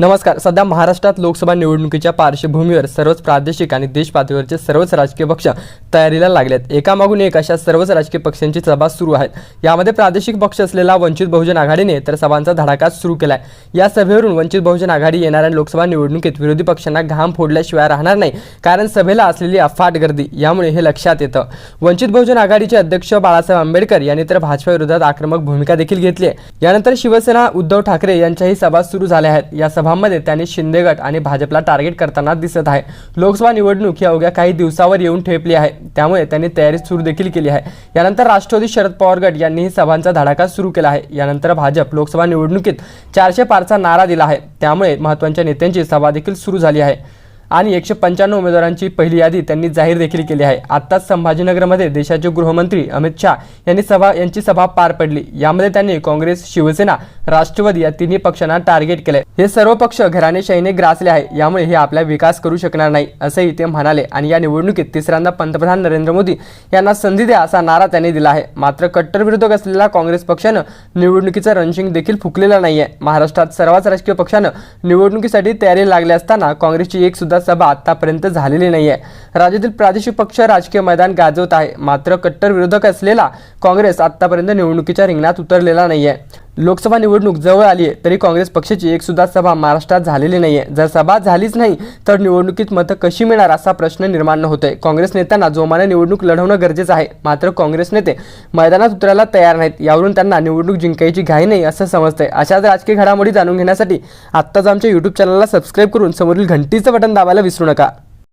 नमस्कार. सध्या महाराष्ट्रात लोकसभा निवडणुकीच्या पार्श्वभूमीवर सर्वच प्रादेशिक आणि देश पातळीवरचे सर्वच राजकीय पक्ष तयारीला लागलेत. एकामागून एक अशा सर्वच राजकीय पक्षांची सभा सुरू आहेत. यामध्ये प्रादेशिक पक्ष असलेला वंचित बहुजन आघाडीने तर सभांचा धडाका सुरू केला आहे या सभेवरून वंचित बहुजन आघाडी येणाऱ्या लोकसभा निवडणुकीत विरोधी पक्षांना घाम फोडल्याशिवाय राहणार नाही कारण सभेला असलेली अफाट गर्दी यामुळे हे लक्षात येतं. वंचित बहुजन आघाडीचे अध्यक्ष बाळासाहेब आंबेडकर यांनी तर भाजपा विरोधात आक्रमक भूमिका देखील घेतली आहे. यानंतर शिवसेना उद्धव ठाकरे यांच्याही सभा सुरू झाल्या आहेत. या सभा सभांमध्ये त्यांनी शिंदे गट आणि भाजपला टार्गेट करताना दिसत आहे. लोकसभा निवडणूक ही अवघ्या काही दिवसावर येऊन ठेपली आहे. त्यामुळे त्यांनी तयारी सुरू देखील केली आहे. यानंतर राष्ट्रवादी शरद पवार गट यांनीही सभांचा धडाका सुरू केला आहे. यानंतर भाजप लोकसभा निवडणुकीत चारशे पारचा नारा दिला आहे. त्यामुळे महत्त्वाच्या नेत्यांची सभा देखील सुरू झाली आहे. आणि एकशे पंच्याण्णव उमेदवारांची पहिली यादी त्यांनी जाहीर देखील केली आहे. आत्ताच संभाजीनगरमध्ये देशाचे गृहमंत्री अमित शहा यांनी सभा यांची सभा पार पडली. यामध्ये त्यांनी काँग्रेस शिवसेना राष्ट्रवादी या तिन्ही पक्षांना टार्गेट केले हे सर्व पक्ष घराणेशाहीने ग्रासले आहे. यामुळे हे आपला विकास करू शकणार नाही असंही ते म्हणाले. आणि या निवडणुकीत तिसऱ्यांदा पंतप्रधान नरेंद्र मोदी यांना संधी द्या असा नारा त्यांनी दिला आहे. मात्र कट्टर विरोधक असलेल्या काँग्रेस पक्षानं निवडणुकीचं रणशिंग देखील फुकलेलं नाहीये. महाराष्ट्रात सर्वच राजकीय पक्षानं निवडणुकीसाठी तयारी लागली असताना काँग्रेसची एक सुद्धा सभा आतापर्यंत झालेली नाहीये. राज्यातील प्रादेशिक पक्ष राजकीय मैदान गाजवत आहे. मात्र कट्टर विरोधक असलेला काँग्रेस आतापर्यंत निवडणुकीच्या रिंगणात उतरलेला नाहीये. लोकसभा निवडणूक जवळ आली आहे तरी काँग्रेस पक्षाची एकसुद्धा सभा महाराष्ट्रात झालेली नाही आहे जर सभा झालीच नाही तर निवडणुकीत मतं कशी मिळणार असा प्रश्न निर्माण होतोय. काँग्रेस नेत्यांना जोमाने निवडणूक लढवणं गरजेचं आहे मात्र काँग्रेस नेते मैदानात उतरायला तयार नाहीत. यावरून त्यांना निवडणूक जिंकायची घाई नाही असं समजतंय. अशाच राजकीय घडामोडी जाणून घेण्यासाठी आत्ताच आमच्या यूट्यूब चॅनलला सबस्क्राईब करून समोरील घंटीचं बटन दाबायला विसरू नका.